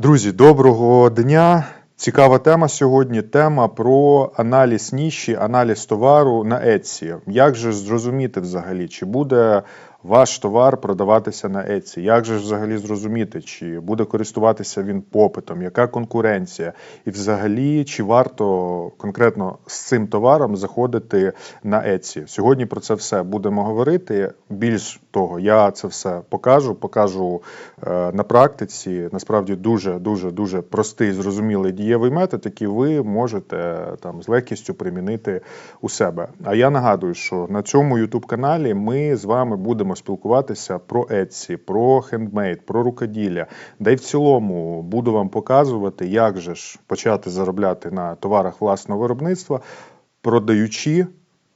Друзі, доброго дня! Цікава тема сьогодні. Тема про аналіз ніші, аналіз товару на Etsy. Як же зрозуміти взагалі, чи буде ваш товар продаватися на Etsy? Як же взагалі зрозуміти, чи буде користуватися він попитом, яка конкуренція? І взагалі, чи варто конкретно з цим товаром заходити на Etsy? Сьогодні про це все будемо говорити. Більш того, я це все покажу, покажу е, на практиці. Насправді дуже дуже дуже простий, зрозумілий дієвий метод, який ви можете там з легкістю примінити у себе. А я нагадую, що на цьому youtube каналі ми з вами будемо спілкуватися про Etsy, про хендмейд, про рукоділля. Да й в цілому буду вам показувати, як же ж почати заробляти на товарах власного виробництва, продаючи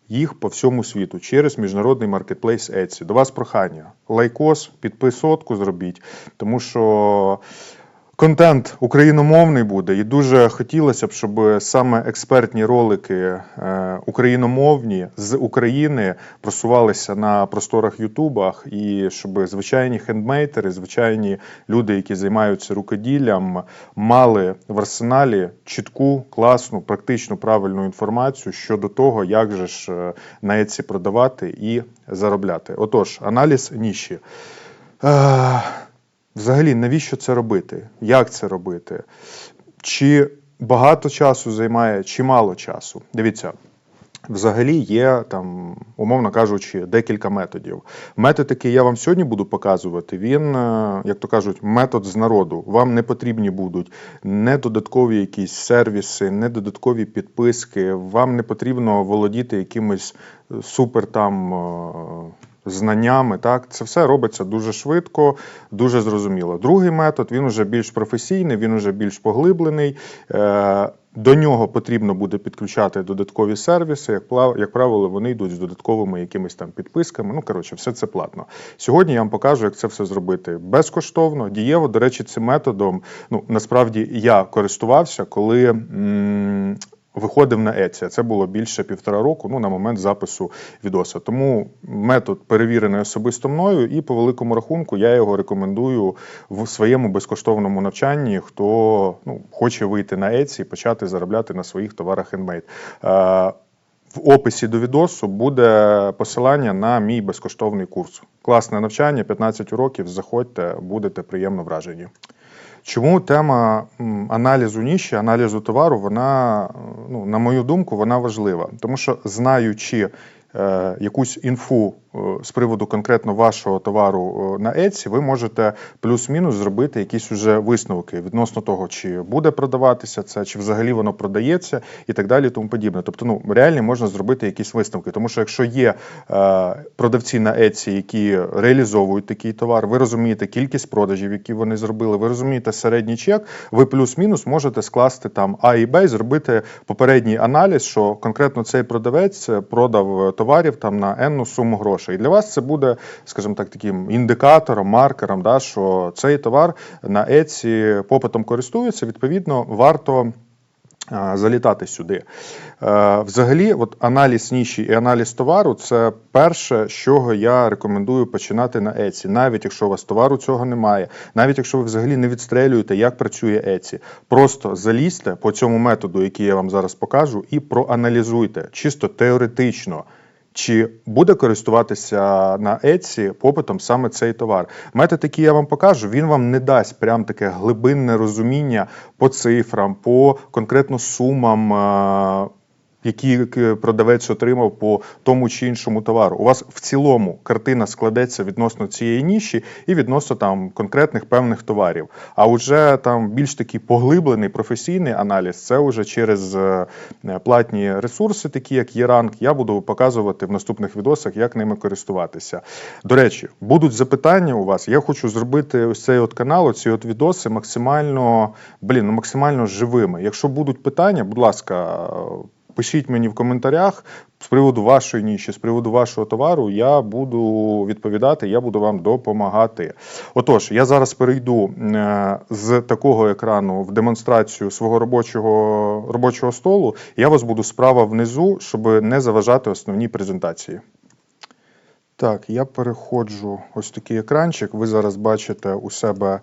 їх по всьому світу через міжнародний маркетплейс Etsy. До вас прохання. Лайкос, підписотку зробіть, тому що. Контент україномовний буде, і дуже хотілося б, щоб саме експертні ролики е, україномовні з України просувалися на просторах Ютубах, і щоб звичайні хендмейтери, звичайні люди, які займаються рукоділлям, мали в арсеналі чітку, класну, практичну правильну інформацію щодо того, як же ж е, на Etsy продавати і заробляти. Отож, аналіз ніші. Е, Взагалі, навіщо це робити? Як це робити? Чи багато часу займає, чи мало часу? Дивіться. Взагалі є там, умовно кажучи, декілька методів. Метод, який я вам сьогодні буду показувати, він, е, як то кажуть, метод з народу. Вам не потрібні будуть не додаткові якісь сервіси, не додаткові підписки. Вам не потрібно володіти якимось е, супер там. Знаннями. Так, це все робиться дуже швидко, дуже зрозуміло. Другий метод він вже більш професійний, він вже більш поглиблений. Е, До нього потрібно буде підключати додаткові сервіси. Як правило, вони йдуть з додатковими якимись там підписками. Ну коротше, все це платно. Сьогодні я вам покажу, як це все зробити безкоштовно, дієво. До речі, цим методом ну насправді я користувався, коли. м, Виходив на Etsy. Це було більше півтора року, ну на момент запису відоса. Тому метод перевірений особисто мною, і по великому рахунку я його рекомендую в своєму безкоштовному навчанні, хто ну, хоче вийти на Etsy і почати заробляти на своїх товарах хендмейд. В описі до відосу буде посилання на мій безкоштовний курс. Класне навчання, 15 уроків. Заходьте, будете приємно вражені. Чому тема аналізу ніші, аналізу товару, вона, ну, на мою думку, вона важлива. Тому що знаючи якусь інфу е, з приводу конкретно вашого товару е, на Etsy, ви можете плюс-мінус зробити якісь уже висновки відносно того, чи буде продаватися це, чи взагалі воно продається, і так далі, тому подібне. Тобто, ну реально можна зробити якісь висновки. Тому що якщо є е, продавці на Etsy, які реалізовують такий товар, ви розумієте кількість продажів, які вони зробили, ви розумієте середній чек, ви плюс-мінус можете скласти там А і Б, і зробити попередній аналіз, що конкретно цей продавець продав товарів там на енну суму грошей. І для вас це буде, скажімо так, таким індикатором, маркером, да, що цей товар на Etsy попитом користується, відповідно, варто. Залітати сюди. Е, Взагалі, от аналіз ніші і аналіз товару це перше, з чого я рекомендую починати на Etsy. Навіть якщо у вас товару цього немає, навіть якщо ви взагалі не відстрелюєте, як працює Etsy. Просто залізьте по цьому методу, який я вам зараз покажу, і проаналізуйте чисто теоретично. Чи буде користуватися на Etsy попитом саме цей товар? Метод, який я вам покажу, він вам не дасть прям таке глибинне розуміння по цифрам, по конкретно сумам. Е, Які продавець отримав по тому чи іншому товару. У вас в цілому картина складеться відносно цієї ніші і відносно там конкретних певних товарів. А вже там більш такий поглиблений професійний аналіз це вже через е, платні ресурси, такі як Єранг. Я буду показувати в наступних відосах, як ними користуватися. До речі, будуть запитання у вас. Я хочу зробити ось цей от канал, ці от відоси максимально, блін, ну максимально живими. Якщо будуть питання, будь ласка. Пишіть мені в коментарях з приводу вашої ніші, з приводу вашого товару. Я буду відповідати, я буду вам допомагати. Отож, я зараз перейду е, з такого екрану в демонстрацію свого робочого, робочого столу. Я вас буду справа внизу, щоб не заважати основній презентації. Так, я переходжу ось такий екранчик. Ви зараз бачите у себе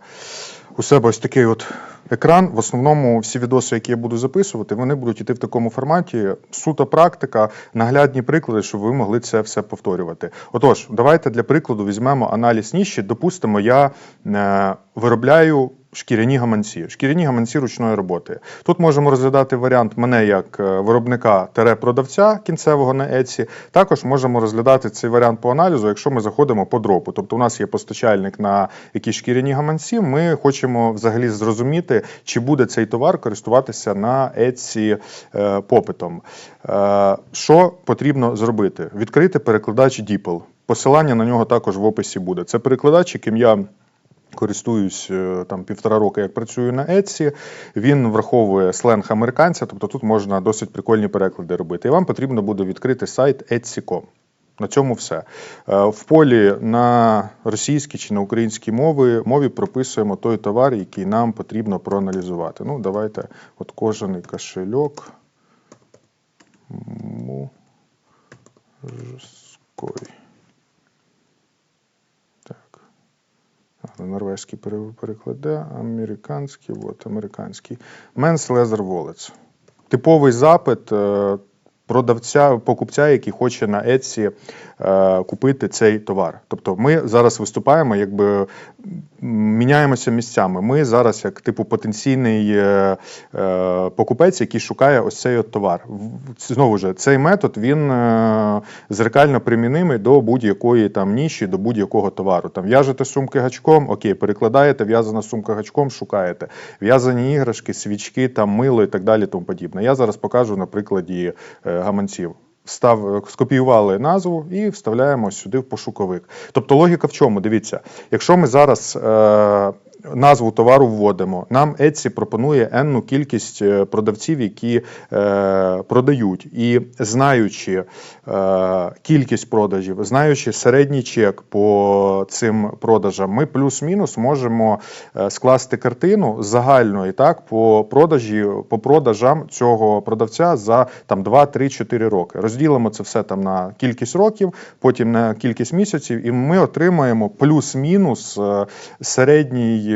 у себе ось такий от екран. В основному всі відоси, які я буду записувати, вони будуть іти в такому форматі. Суто практика, наглядні приклади, щоб ви могли це все повторювати. Отож, давайте для прикладу візьмемо аналіз ніші. Допустимо, я е, виробляю. Шкіряні гаманці, шкіряні гаманці ручної роботи. Тут можемо розглядати варіант мене як е, виробника тере продавця кінцевого на Etsy. Також можемо розглядати цей варіант по аналізу, якщо ми заходимо по дропу. Тобто, у нас є постачальник на якісь шкіряні гаманці. Ми хочемо взагалі зрозуміти, чи буде цей товар користуватися на Etsy е, попитом. Е, що потрібно зробити? Відкрити перекладач DeepL. Посилання на нього також в описі буде. Це перекладач, яким я. Користуюсь е, там півтора року, як працюю на Etsy. Він враховує сленг американця, тобто тут можна досить прикольні переклади робити. І вам потрібно буде відкрити сайт Etsy.com. На цьому все. Е, В полі на російській чи на українській мові, мові прописуємо той товар, який нам потрібно проаналізувати. Ну, давайте от кожаний кошельок. Мужской. Норвезький пере- перекладе, американський, от американський. Men's Leather Wallets. Типовий запит е, продавця, покупця, який хоче на Etsy е, купити цей товар. Тобто ми зараз виступаємо, якби міняємося місцями. Ми зараз як типу потенційний е, е, покупець, який шукає ось цей от товар. Знову ж, цей метод він е, зеркально примінимий до будь-якої там ніші, до будь-якого товару. Там в'яжете сумки гачком, окей, перекладаєте, в'язана сумка гачком, шукаєте. В'язані іграшки, свічки, там мило і так далі, тому подібне. Я зараз покажу на прикладі е, гаманців. Став, скопіювали назву і вставляємо сюди в пошуковик. Тобто логіка в чому? Дивіться, якщо ми зараз е, назву товару вводимо, нам Etsy пропонує енну кількість е, продавців, які е, продають. І знаючи е, кількість продажів, знаючи середній чек по цим продажам, ми плюс-мінус можемо е, скласти картину загальної так по продажі, по продажам цього продавця за там 2, 3, 4 роки. Розділимо це все там на кількість років, потім на кількість місяців, і ми отримаємо плюс-мінус е, середній,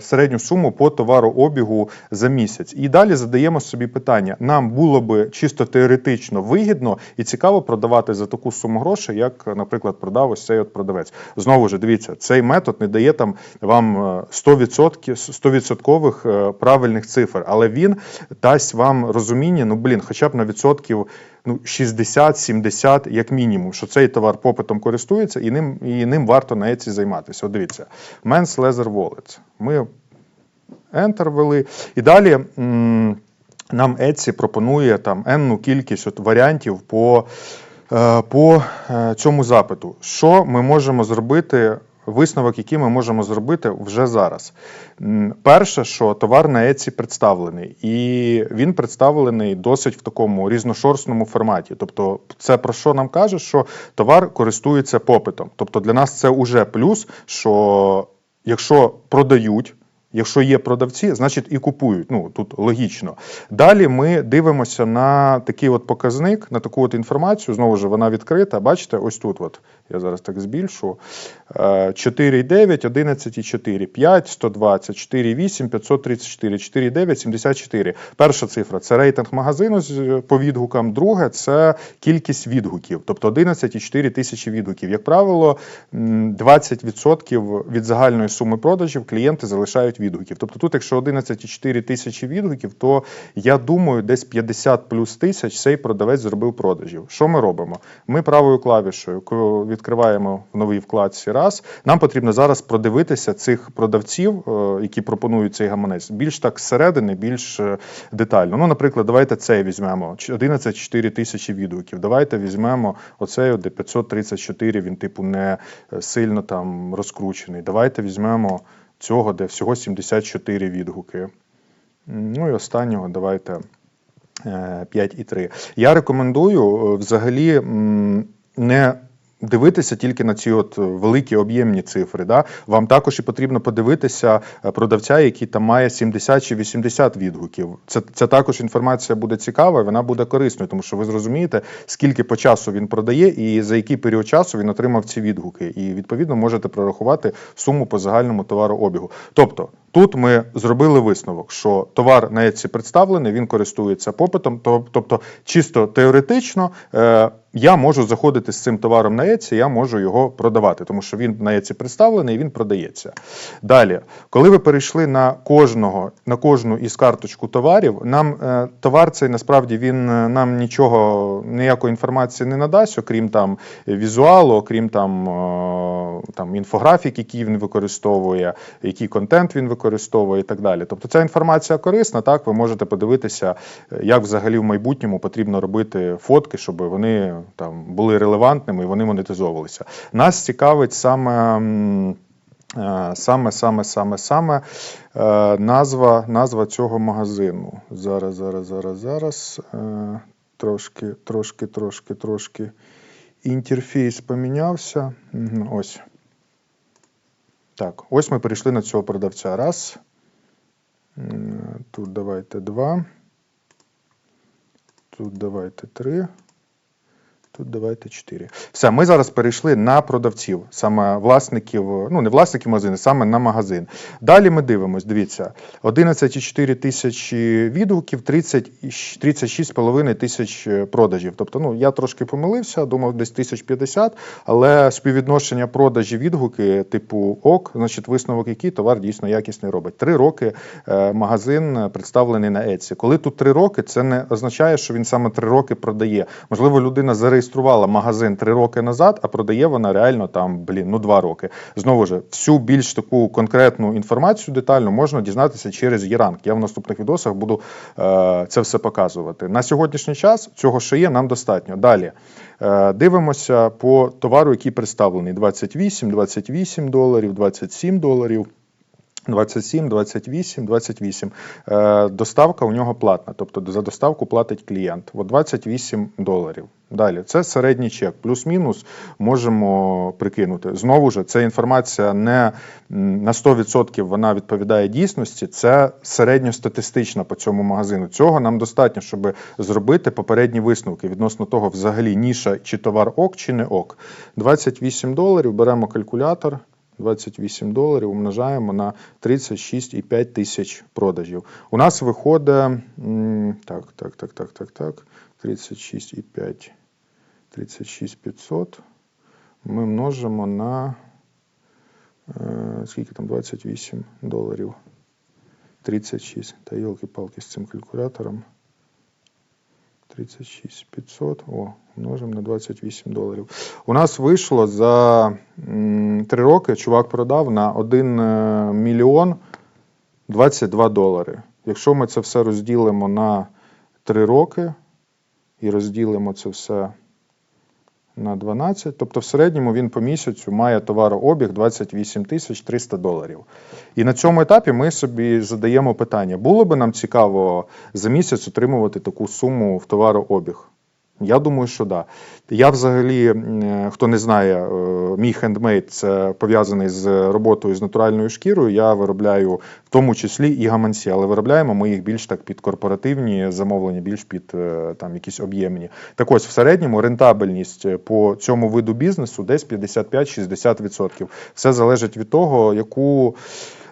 середню суму по товарообігу за місяць. І далі задаємо собі питання: нам було би чисто теоретично вигідно і цікаво продавати за таку суму грошей, як, наприклад, продав ось цей от продавець. Знову ж дивіться, цей метод не дає там вам е, 100%, 100% е, правильних цифр, але він дасть вам розуміння, ну блін, хоча б на відсотків ну 60-70 як мінімум, що цей товар попитом користується, і ним і ним варто на Etsy займатися. От дивіться, Men's Leather Wallet. Ми Enter ввели. І далі м, нам Etsy пропонує там енну кількість от варіантів по, е, по е, цьому запиту. Що ми можемо зробити? Висновок, який ми можемо зробити вже зараз. Перше, що товар на Etsy представлений, і він представлений досить в такому різношорстному форматі. Тобто, це про що нам каже, що товар користується попитом. Тобто для нас це уже плюс, що якщо продають. Якщо є продавці, значить і купують. Ну тут логічно. Далі ми дивимося на такий от показник, на таку от інформацію. Знову ж вона відкрита. Бачите, ось тут. От я зараз так збільшу. Е, 4,9, 11,4, 5, 120, 4,8, 534, 4,9, 74. Перша цифра це рейтинг магазину з- по відгукам. Друге це кількість відгуків, тобто 11,4 тисячі відгуків. Як правило, 20% від загальної суми продажів клієнти залишають відгуків. Тобто тут, якщо 11,4 тисячі відгуків, то я думаю, десь 50 плюс тисяч цей продавець зробив продажів. Що ми робимо? Ми правою клавішою відкриваємо в новій вкладці раз. Нам потрібно зараз продивитися цих продавців, е, які пропонують цей гаманець, більш так зсередини, більш е, детально. Ну, наприклад, давайте цей візьмемо. Ч- 11,4 тисячі відгуків. Давайте візьмемо оцей, де 534, він типу не е, сильно там розкручений. Давайте візьмемо цього, де всього 74 відгуки. Ну і останнього давайте е, 5,3. Я рекомендую взагалі не дивитися тільки на ці от великі об'ємні цифри. Да? Вам також і потрібно подивитися е, продавця, який там має 70 чи 80 відгуків. Це, це також інформація буде цікава, і вона буде корисною, тому що ви зрозумієте, скільки по часу він продає і за який період часу він отримав ці відгуки. І відповідно можете прорахувати суму по загальному товарообігу. Тобто. Тут ми зробили висновок, що товар на Etsy представлений, він користується попитом. Тобто, чисто теоретично е, я можу заходити з цим товаром на Etsy, я можу його продавати, тому що він на Etsy представлений і він продається. Далі, коли ви перейшли на кожного, на кожну із карточку товарів, нам е, товар цей насправді він е, нам нічого, ніякої інформації не надасть, окрім там візуалу, окрім там, там інфографік, які він використовує, який контент він використовує і так далі. Тобто ця інформація корисна, так ви можете подивитися, е, як взагалі в майбутньому потрібно робити фотки, щоб вони там були релевантними і вони монетизовувалися. Нас цікавить саме. е, Саме, саме, саме, саме е, назва, назва цього магазину. Зараз, зараз, зараз, зараз. Трошки, трошки, трошки, трошки. Інтерфейс помінявся. Ось. Так, ось ми перейшли на цього продавця. Раз. Тут давайте два. Тут давайте три. Тут давайте 4. Все, ми зараз перейшли на продавців, саме власників, ну не власників магазину, саме на магазин. Далі ми дивимось, дивіться, 11,4 тисячі відгуків, 36,5 тисяч е, продажів. Тобто, ну я трошки помилився, думав десь 1050, але співвідношення продажі відгуки, типу ок, значить висновок, який товар дійсно якісний робить. Три роки е, магазин представлений на Etsy. Коли тут три роки, це не означає, що він саме три роки продає. Можливо, людина зареєструвала магазин три роки назад, а продає вона реально там, блін, ну два роки. Знову ж, всю більш таку конкретну інформацію детальну можна дізнатися через Єранг. Я в наступних відосах буду е, це все показувати. На сьогоднішній час цього що є, нам достатньо. Далі. Е, Дивимося по товару, який представлений: 28, 28 доларів, 27 доларів. 27, 28, 28. Е, доставка у нього платна, тобто за доставку платить клієнт. От 28 доларів. Далі, це середній чек, плюс-мінус можемо прикинути. Знову ж, це інформація не на 100% вона відповідає дійсності, це середньостатистична по цьому магазину. Цього нам достатньо, щоб зробити попередні висновки відносно того, взагалі ніша чи товар ок, чи не ок. 28 доларів, беремо калькулятор. 28 доларів умножаємо на 36,5 тисяч продажів. У нас виходить м, так, так, так, так, так, так. 36,5. 36500. Ми множимо на е, скільки там 28 доларів. 36. Та йолки-палки з цим калькулятором. 36 500. О, множимо на 28 доларів. У нас вийшло за три 3 роки чувак продав на 1 е, мільйон 22 долари. Якщо ми це все розділимо на 3 роки і розділимо це все на 12, тобто в середньому він по місяцю має товарообіг 28 тисяч 300 доларів. І на цьому етапі ми собі задаємо питання: було би нам цікаво за місяць отримувати таку суму в товарообіг? Я думаю, що да. Я взагалі, хто не знає, е, мій хендмейд це пов'язаний з роботою з натуральною шкірою. Я виробляю в тому числі і гаманці, але виробляємо ми їх більш так під корпоративні замовлення, більш під е, там якісь об'ємні. Так ось в середньому рентабельність е, по цьому виду бізнесу десь 55-60%. Все залежить від того, яку.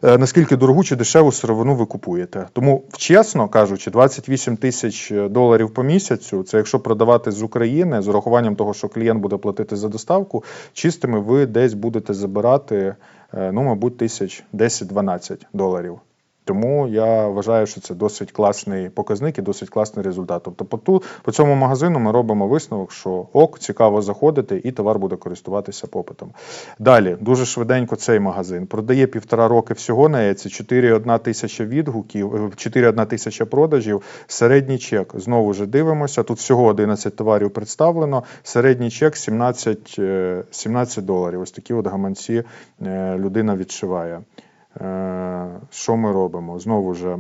Е, Наскільки дорогу чи дешеву сировину ви купуєте? Тому, чесно кажучи, 28 тисяч доларів по місяцю, це якщо продавати з України з урахуванням того, що клієнт буде платити за доставку, чистими ви десь будете забирати, е, ну, мабуть, тисяч 10-12 доларів. Тому я вважаю, що це досить класний показник і досить класний результат. Тобто, по ту по цьому магазину ми робимо висновок, що ок, цікаво заходити, і товар буде користуватися попитом. Далі дуже швиденько цей магазин продає півтора роки всього на Еці, 4,1 тисяча відгуків, е, 4,1 тисяча продажів. Середній чек знову ж дивимося. Тут всього 11 товарів представлено. Середній чек 17, е, 17 доларів. Ось такі от гаманці е, людина відшиває. Е, Що ми робимо? Знову ж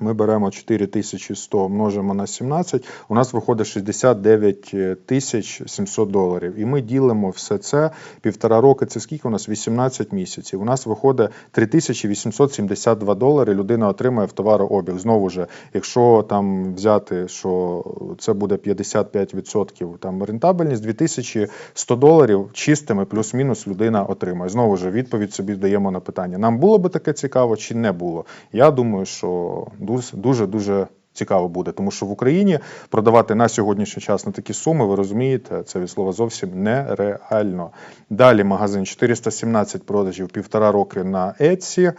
Ми беремо 4100, множимо на 17, у нас виходить 69 тисяч 700 доларів. І ми ділимо все це півтора роки. Це скільки у нас? 18 місяців. У нас виходить 3872 долари. Людина отримає в товарообіг. Знову ж, якщо там взяти, що це буде 55% там рентабельність, 2100 доларів чистими плюс-мінус людина отримає. Знову ж відповідь собі даємо на питання. Нам було би таке цікаво чи не було? Я думаю, що дуже дуже цікаво буде, тому що в Україні продавати на сьогоднішній час на такі суми, ви розумієте, це від слова зовсім нереально. Далі магазин 417 продажів півтора роки на Etsy.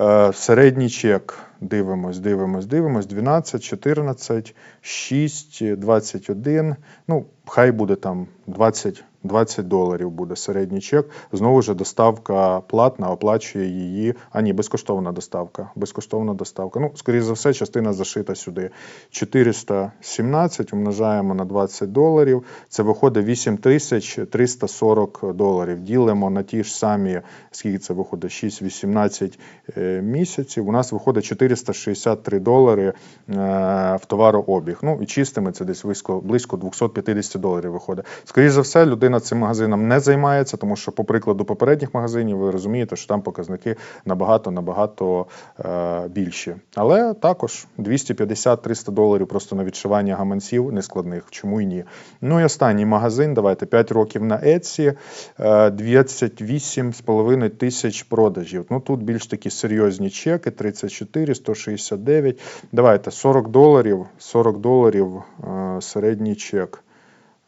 Е, середній чек. Дивимось, дивимось, дивимось. 12, 14, 6, 21. Ну, хай буде там 20, 20 доларів буде середній чек. Знову ж доставка платна, оплачує її. А ні, безкоштовна доставка. Безкоштовна доставка. Ну, скоріше за все, частина зашита сюди. 417 умножаємо на 20 доларів. Це виходить 8340 доларів. Ділимо на ті ж самі, скільки це виходить? 6-18 е, місяців. У нас виходить 463 долари е, в товарообіг. Ну і чистими це десь близько 250 доларів виходить. Скоріше за все, людина цим магазином не займається, тому що, по прикладу попередніх магазинів, ви розумієте, що там показники набагато набагато е, більші. Але також 250-300 доларів просто на відшивання гаманців нескладних. Чому і ні? Ну і останній магазин. Давайте 5 років на Etsy, е, 28,5 тисяч продажів. Ну тут більш такі серйозні чеки: 34, 169. Давайте 40 доларів. 40 доларів е, середній чек.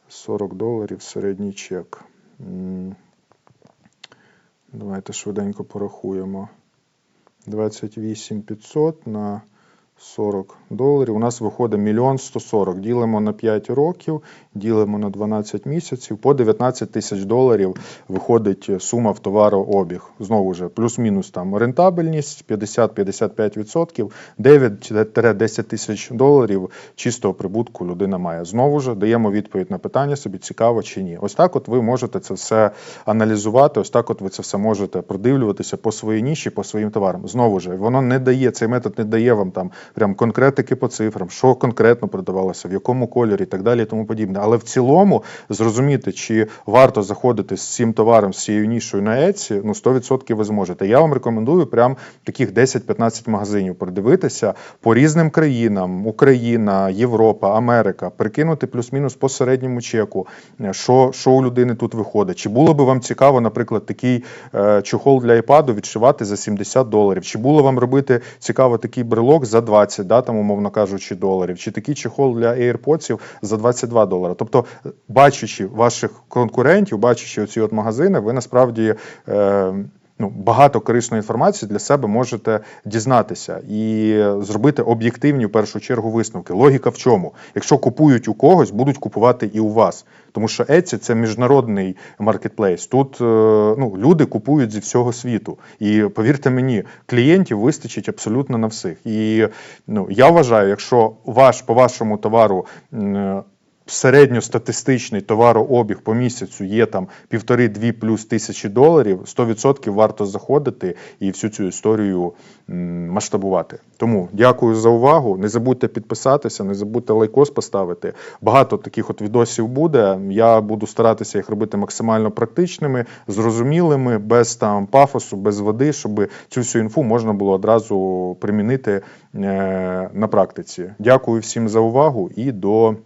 40 доларів середній чек. Давайте швиденько порахуємо. 28 500 на 40 доларів. У нас виходить 1 140. Ділимо на 5 років, ділимо на 12 місяців. По 19 тисяч доларів виходить сума в товарообіг. Знову ж, плюс-мінус там рентабельність 50-55%, 9-10 тисяч доларів чистого прибутку людина має. Знову ж даємо відповідь на питання собі, цікаво чи ні. Ось так от ви можете це все аналізувати, ось так от ви це все можете продивлюватися по своїй ніші, по своїм товарам. Знову ж, воно не дає, цей метод не дає вам там прям конкретики по цифрам, що конкретно продавалося, в якому кольорі і так далі, і тому подібне. Але в цілому зрозуміти, чи варто заходити з цим товаром, з цією нішою на Etsy, ну 100% ви зможете. Я вам рекомендую прям таких 10-15 магазинів продивитися по різним країнам: Україна, Європа, Америка, прикинути плюс-мінус по середньому чеку, е, що, що у людини тут виходить. Чи було би вам цікаво, наприклад, такий е, чохол для iPad відшивати за 70 доларів? Чи було вам робити цікаво такий брелок за 20, да, там, умовно кажучи, доларів, чи такий чехол для AirPods за 22 долари? Тобто, бачачи ваших конкурентів, бачачи оці от магазини, ви насправді. Е, Ну, багато корисної інформації для себе можете дізнатися і зробити об'єктивні в першу чергу висновки. Логіка в чому? Якщо купують у когось, будуть купувати і у вас. Тому що Etsy – це міжнародний маркетплейс. Тут е, ну, люди купують зі всього світу. І повірте мені, клієнтів вистачить абсолютно на всіх. І ну, я вважаю, якщо ваш по вашому товару. Середньостатистичний товарообіг по місяцю є там півтори-дві плюс тисячі доларів, 100% варто заходити і всю цю історію масштабувати. Тому дякую за увагу. Не забудьте підписатися, не забудьте лайкос поставити. Багато таких от відосів буде. Я буду старатися їх робити максимально практичними, зрозумілими, без там пафосу, без води, щоб цю всю інфу можна було одразу примінити е, на практиці. Дякую всім за увагу і до.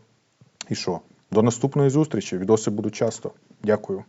І що? До наступної зустрічі. Відоси будуть часто. Дякую.